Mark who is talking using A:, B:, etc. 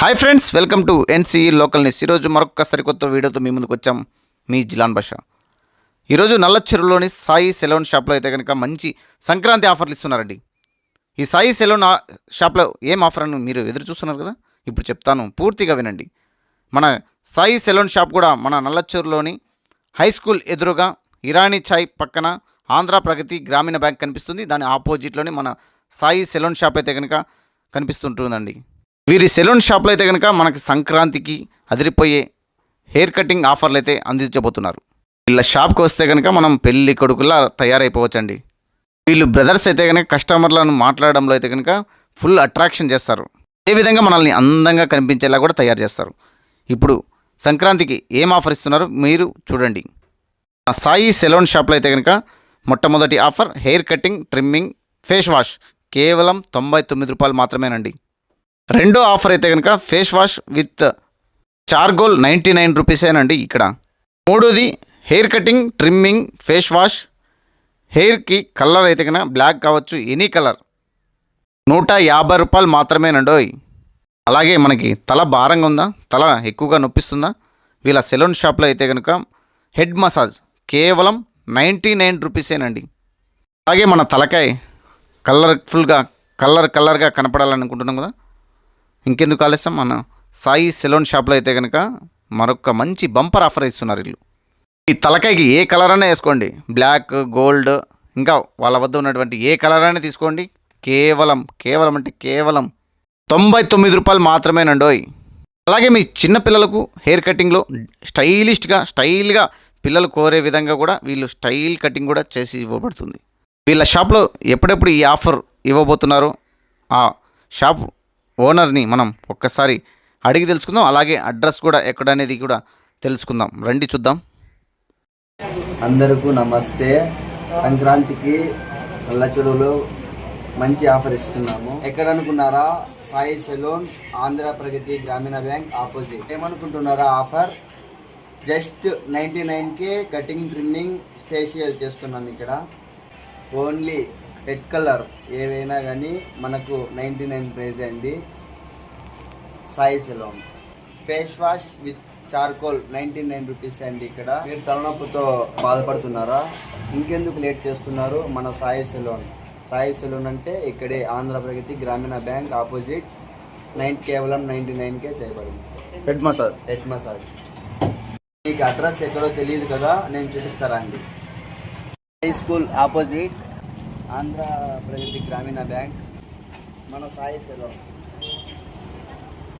A: Hi friends welcome to NCE local news ఈరోజు మరొక సరికొత్త వీడియోతో మీ ముందుకు వచ్చాం మీ జిలాన్ భాష ఈరోజు నల్లచెరువులోని సాయి సెలూన్ షాప్లో అయితే కనుక మంచి సంక్రాంతి ఆఫర్లు ఇస్తున్నారండి. ఈ సాయి సెలూన్ షాప్లో ఏం ఆఫర్ అని మీరు ఎదురు చూస్తున్నారు కదా? ఇప్పుడు చెప్తాను పూర్తిగా వినండి. మన సాయి సెలూన్ షాప్ కూడా మన నల్లచెరువులోని హై స్కూల్ ఎదురుగా ఇరానీ ఛాయ్ పక్కన ఆంధ్ర ప్రగతి గ్రామీణ బ్యాంక్ కనిపిస్తుంది. దాని ఆపోజిట్లోని మన సాయి సెలూన్ షాప్ అయితే కనుక కనిపిస్తుంటుందండి. వీరి సెలూన్ షాప్లో అయితే కనుక మనకి సంక్రాంతికి అదిరిపోయే హెయిర్ కటింగ్ ఆఫర్లు అయితే అందించబోతున్నారు. వీళ్ళ షాప్కి వస్తే కనుక మనం పెళ్ళి కొడుకులా తయారైపోవచ్చండి. వీళ్ళు బ్రదర్స్ అయితే కనుక కస్టమర్లను మాట్లాడడంలో అయితే కనుక ఫుల్ అట్రాక్షన్ చేస్తారు. ఏ విధంగా మనల్ని అందంగా కనిపించేలా కూడా తయారు చేస్తారు. ఇప్పుడు సంక్రాంతికి ఏం ఆఫర్ ఇస్తున్నారు మీరు చూడండి. సాయి సెలూన్ షాప్లో అయితే కనుక మొట్టమొదటి offer hair cutting trimming face wash కేవలం తొంభై తొమ్మిది రూపాయలు మాత్రమేనండి. రెండో ఆఫర్ అయితే కనుక face wash with charcoal ninety nine రూపీసేనండి ఇక్కడ. మూడోది hair cutting trimming face wash. హెయిర్కి కలర్ అయితే కనుక బ్లాక్ కావచ్చు ఎనీ కలర్. నూట యాభై రూపాయలు మాత్రమేనండోయ్ అలాగే మనకి తల భారంగా ఉందా? తల ఎక్కువగా నొప్పిస్తుందా? వీళ్ళ సెలూన్ షాప్లో అయితే కనుక హెడ్ మసాజ్ కేవలం నైంటీ నైన్ రూపీసేనండి అలాగే మన తలకాయ కలర్ఫుల్గా కలర్ కలర్గా కనపడాలనుకుంటున్నాం కదా? ఇంకెందుకు ఆలస్యం? మన సాయి సెలూన్ షాప్లో అయితే కనుక మరొక మంచి బంపర్ ఆఫర్ ఇస్తున్నారు వీళ్ళు. ఈ తలకాయకి ఏ కలర్ అయినా వేసుకోండి. బ్లాక్ గోల్డ్ ఇంకా వాళ్ళ వద్ద ఉన్నటువంటి ఏ కలర్ అయినా తీసుకోండి. కేవలం కేవలం అంటే కేవలం తొంభై తొమ్మిది రూపాయలు మాత్రమేనండోయ్ అలాగే మీ చిన్న పిల్లలకు హెయిర్ కటింగ్లో స్టైలిష్గా స్టైల్గా పిల్లలు కోరే విధంగా కూడా వీళ్ళు స్టైల్ కటింగ్ కూడా చేసి ఇవ్వబడుతుంది. వీళ్ళ షాప్లో ఎప్పుడెప్పుడు ఈ ఆఫర్ ఇవ్వబోతున్నారో ఆ షాప్ ఓనర్ని మనం ఒక్కసారి అడిగి తెలుసుకుందాం. అలాగే అడ్రస్ కూడా ఎక్కడనేది కూడా తెలుసుకుందాం. రండి చూద్దాం.
B: అందరికీ నమస్తే. సంక్రాంతికి నల్లచెరువులో మంచి ఆఫర్ ఇస్తున్నాము. ఎక్కడ అనుకున్నారా Sai salon Andhra Pragathi Grameena bank opposite. ఏమనుకుంటున్నారా offer? Just ninety నైన్కే కటింగ్ ట్రిమ్మింగ్ ఫేషియల్ చేస్తున్నాం ఇక్కడ. ఓన్లీ రెడ్ కలర్ ఏవైనా కానీ మనకు నైంటీ నైన్ ప్రైజ్ అండి. Sai salon face wash with charcoal ninety nine rupees అండి ఇక్కడ. మీరు తలనొప్పితో బాధపడుతున్నారా? ఇంకెందుకు లేట్ చేస్తున్నారు? మన సాయి సెలూన్ సాయి సెలూన్ అంటే ఇక్కడే Andhra Pragathi Grameena bank opposite nine కేవలం నైంటీ నైన్కే చేయబడింది.
A: హెడ్ మసాజ్
B: హెడ్ మసాజ్ మీకు అడ్రస్ ఎక్కడో తెలియదు కదా నేను చూపిస్తారా అండి? హై స్కూల్ ఆపోజిట్ ఆంధ్రప్రదేశ్ గ్రామీణ బ్యాంక్ మన సాయి సెలవు.